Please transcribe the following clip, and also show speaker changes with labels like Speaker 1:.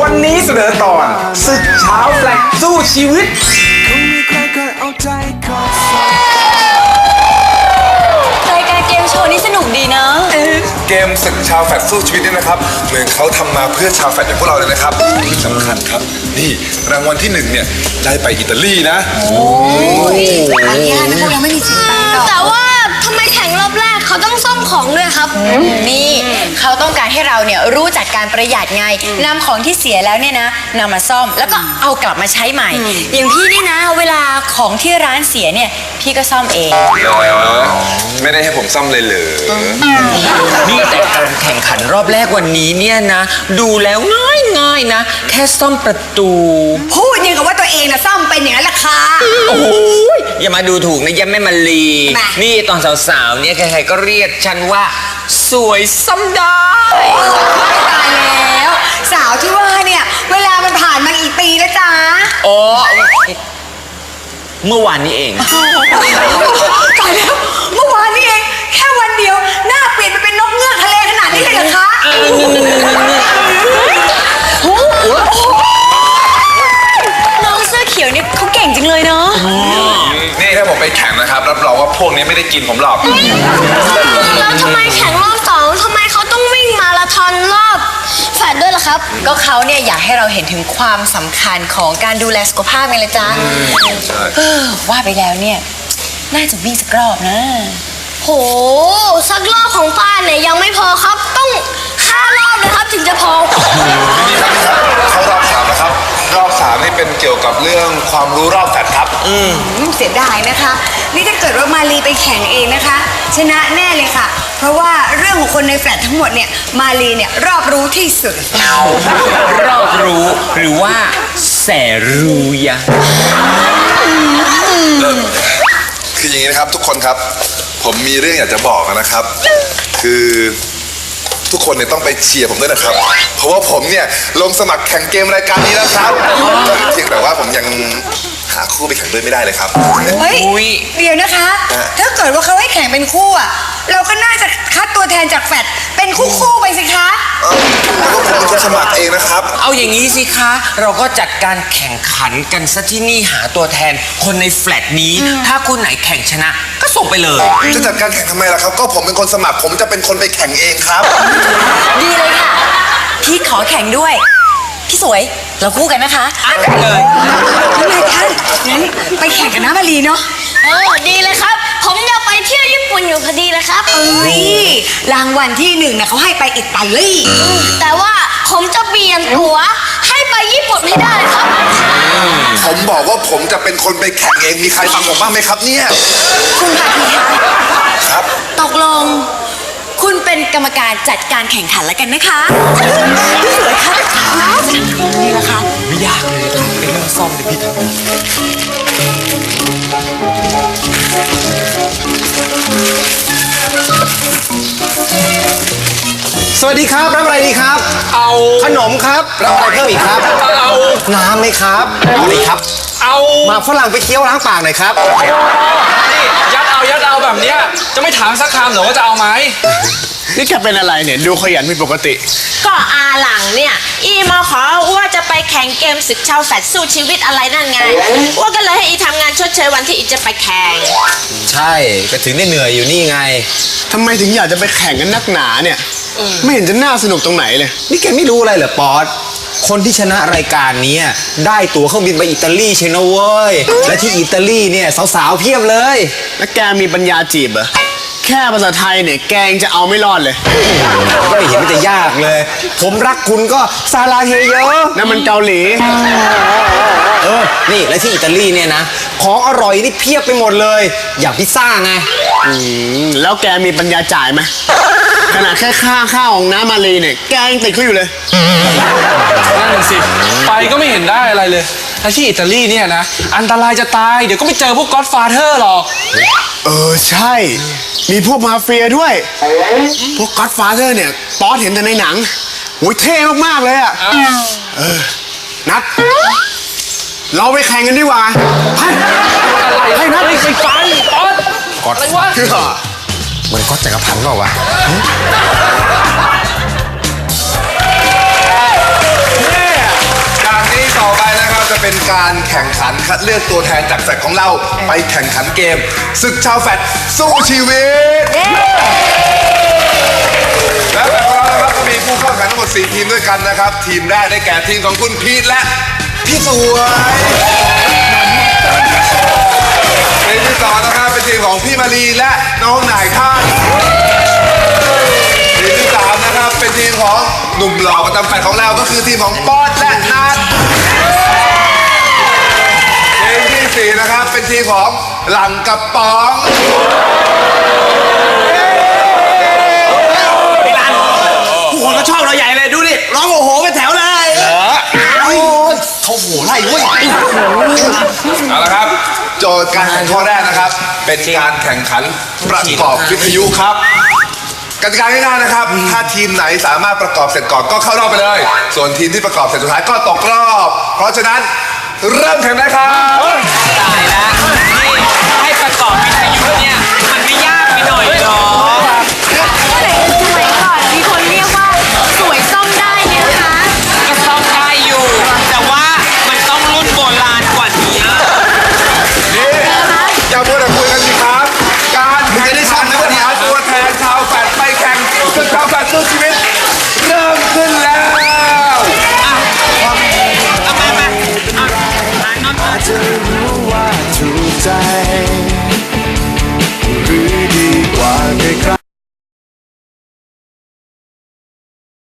Speaker 1: วันนี้เสนอตอนศึกเช้าแฟลกสู้ชีวิต
Speaker 2: รายการเกมโชว์นี่สนุกดีเนะ
Speaker 3: เกมศึกชาวแฟดสู้ชีวิตเนี่ยนะครับเหมือนเขาทำมาเพื่อชาวแฟดอย่างพวกเราเลยนะครับที่สำคัญครับ นี่รางวัลที่หนึ่งเนี่ยได้ไปอิตาลีนะ
Speaker 4: แต่ว่าทำไมแข่งรอบแรกเขาต้องซ่อม ของด้วยครับ
Speaker 2: นี่เขาต้องการให้เราเนี่ยรู้จักการประหยัดไงนำของที่เสียแล้วเนี่ยนะนำมาซ่อมแล้วก็เอากลับมาใช้ใหม่ อย่างพี่นี่นะ เวลาของที่ร้านเสียเนี่ยพี่ก็ซ่อมเอง
Speaker 3: ไม่ได้ให้ผมซ่อมเลยเหรอ
Speaker 5: นี่แต่การแข่งขันรอบแรกวันนี้เนี่ยนะ ดูแล้วง่ายง่ายๆนะ แค่ซ่อมประตู
Speaker 6: พูดอย่างกับว่าตัวเองนะซ่อมเป็นอย่างนั้นแหละค่ะ
Speaker 5: โอ้ย อย่ามาดูถูกนะยะแม่มาลี
Speaker 6: มา
Speaker 5: นี่ตอนสาวๆเนี่ยใครๆก็เรียกฉันว่า สวยซ่อมได้
Speaker 6: ตายแล้ว สาวที่ว่าเนี่ย เวลามันผ่านมากี่ปีแล้วจ๊ะ
Speaker 5: อ๋อ เมื่อวานนี้เอง
Speaker 6: ตายแล้วเมื่อวานนี้เอง แค่วันเดียว หน้าเปลี่ยนไปเป็นนกเงือกทะเลขนาดนี้เลยเหรอคะ
Speaker 2: น้องเสื้อเขียวนี่เขาเก่งจังเลยเนาะ
Speaker 3: นี่ถ้าผมไป แข่งนะครับ รับรองว่าพวกนี้ไม่ได้กินผมหรอก
Speaker 4: แล้วทำไมแข่งรอบสองทำไมเขาต้องวิ่งมาราธอนรอบแฟดด้วยล่ะครับ
Speaker 2: ก็เขาเนี่ยอยากให้เราเห็นถึงความสำคัญของการดูแลสุขภาพไงละจ๊ะ
Speaker 3: ใช่
Speaker 2: เออว่าไปแล้วเนี่ย น่าจะวิ่งสักรอบนะ
Speaker 4: โห สักรอบของป้า
Speaker 3: เป็นเกี่ยวกับเรื่องความรู้รอบแฟดครับ
Speaker 6: อืมเสียดายนะคะ นี่ถ้าเกิดว่ามาลีไปแข่งเองนะคะ ชนะแน่เลยค่ะ เพราะว่าเรื่องของคนในแฟลตทั้งหมดเนี่ยมาลีเนี่ยรอบรู้ที่สุด
Speaker 5: รอบรู้หรือว่าแสรู้ยะ
Speaker 3: คืออย่างนี้นะครับทุกคนครับ ผมมีเรื่องอยากจะบอกนะครับ คือ ทุกคนเนี่ยต้องไปเชียร์ผมด้วยนะครับ เพราะว่าผมเนี่ยลงสมัครแข่งเกมรายการนี้แล้วครับเพียงแต่ว่าผมยังหาคู่ไปแข่งด้วยไม่ได้เลยครับ
Speaker 6: เฮ้ย
Speaker 5: อุ๊ย
Speaker 6: เดี๋ยวนะคะ
Speaker 3: อะ
Speaker 6: ถ้าเกิดว่าเขาให้แข่งเป็นคู่อะเราก็น่าจะคัดตัวแทนจากแฟลตเป็นคู่คู่ๆไปสิคะ
Speaker 3: เอ้าแล้วก็ผมเป็นคนสมัครเองนะครับ
Speaker 5: เอาอย่างนี้สิคะ เราก็จัดการแข่งขันกันซะที่นี่หาตัวแทนคนในแฟลตนี้ ถ้าคนไหนแข่งชนะ ก็ส่งไปเลย
Speaker 3: จะจัดการแข่งทำไมล่ะครับ ก็ผมเป็นคนสมัคร ผมจะเป็นคนไปแข่งเองครับ
Speaker 2: ดีเลยค่ะ พี่ขอแข่งด้วย พี่สวย เราคู่กันนะคะ
Speaker 5: เลย
Speaker 6: ทำไมคะงั้นไปแข่งกันนะมารีเนาะ
Speaker 4: เออดีเลยครับ ผมอยากไปเที่ยวญี่ ปุ่นอยู่พอดีเลยครับ
Speaker 6: เอ้ยรางวัลที่หนึ่งนะเขาให้ไปอิตาลี
Speaker 4: แต่ว่าผมจะเปลี่ยนตั๋วให้ไปญี่ปุ่นให้ได้ครับ
Speaker 3: ผมบอกว่าผมจะเป็นคนไปแข่งเอง มีใครฟังผมบ้างไหมครับเนี่ย
Speaker 2: คุณพาทีคะ
Speaker 3: ครับ
Speaker 2: ตกลง คุณเป็นกรรมการจัดการแข่งขันแล้วกันนะคะพี่สวยคะนี่นะคะ
Speaker 5: ไม่ยากเลยครับเป็นเรื่องซ่อมเดี๋ยวพี่ทำ
Speaker 1: วัสดีครับ รับอะไรดีครับ เอาขนมครับ รับอะไรเพิ่มอีกครับ เอาน้ำไหมครับ เอาเลยครับ
Speaker 7: เอา
Speaker 1: หมากฝรั่งไปเคี้ยวล้างปากหน่อยครับ
Speaker 7: นี่ยัดเอายัดเอาแบบเนี้ยจะไม่ถามสักคำเหรอว่าจะเอาไหม
Speaker 8: นี่แกเป็นอะไรเนี่ยดูขยันผิดปกติ
Speaker 9: ก็อาหลังเนี่ย อีมาขอว่าจะไปแข่งเกมศึกชาวแฟดสู้ชีวิตอะไรนั่นไงว่าก็เลยให้อีทำงานชดเชยวันที่อีจะไปแข่ง
Speaker 1: ใช่ก็ถึงได้เหนื่อยอยู่นี่ไง
Speaker 8: ทำไมถึงอยากจะไปแข่งกันนักหนาเนี่ย ไม่เห็นจะน่าสนุกตรงไหนเลย
Speaker 1: นี่แกไม่รู้อะไรเหรอป๊อตคนที่ชนะรายการเนี้ยได้ตั๋วเครื่องบินไปอิตาลีเชยวนะเว้ย และที่อิตาลีเนี่ยสาวๆเพียบเลย
Speaker 8: แล้วแกมีปัญญาจีบเหรอแค่ภาษาไทยเนี่ยแกยังจะเอาไม่รอดเลย
Speaker 1: ก็เห็นมันจะยากเลย ผมรักคุณก็ซาลาเฮโย
Speaker 8: นั่นมันเกาหลี
Speaker 1: เออนี่และที่อิตาลีเนี่ยนะ ของอร่อยนี่เพียบไปหมดเลย อย่างพิซซ่าไง
Speaker 8: อืมแล้วแกมีปัญญาจ่ายไหม ขนาดแค่ค่าข้าวของน้ำมาลีเนี่ย แกยังติดเขาอยู่เลย
Speaker 7: นั่นนะสิ ไปก็ไม่เห็นได้อะไรเลยถ้าที่อิตาลีเนี่ยนะ อันตรายจะตาย เดี๋ยวก็ไปเจอพวกก็อดฟาเธอร์หรอก
Speaker 8: เออใช่ มีพวกมาเฟียด้วย พวกก็อดฟาเธอร์เนี่ยป๊อตเห็นแต่ในหนังโอ้ยเท่มากๆเลยอะเออ นัด เราไปแข่งกันดีกว่า ไปให้นัด
Speaker 7: เฮ้ยไปไปป๊อด
Speaker 1: กอด
Speaker 7: อะไรวะ
Speaker 8: คือ
Speaker 1: เหมือนก๊อตจักรพันธ์เปล่าวะ
Speaker 7: เนี่ย
Speaker 3: เป็นการแข่งขันคัดเลือกตัวแทนจากแฟลตของเราไปแข่งขันเกมศึกชาวแฟลตสู้ชีวิต และแฟลตของเรานะครับก็มีผู้เข้าแข่งขันทั้งหมด4ทีมด้วยกันนะครับ ทีมแรกได้แก่ทีมของคุณพีทและพี่สวยที มที่สองนะครับเป็นทีมของพี่มารีและน้องนายท่านทีมที่สามนะครับเป็นทีมของหนุ่มหล่อประจำแฟลตของเราก็คือทีมของป๊อตและนัททีมที่สี่นะครับเป็นทีมของหลังกระป๋อง
Speaker 8: ผู้คนก็ชอบเราใหญ่เลยดูดิร้องโอ้โหเป็นแถวเลยโอ้ยเขาโหไล่เว้ย
Speaker 3: เอาละครับ โจทย์การแข่งข้อแรกนะครับ เป็นการแข่งขันประกอบวิทยุครับกติกาง่ายๆนะครับ ถ้าทีมไหนสามารถประกอบเสร็จก่อนก็เข้ารอบไปเลย ส่วนทีมที่ประกอบเสร็จสุดท้ายก็ตกรอบ เพราะฉะนั้นเริ่มแข่งได้ครับ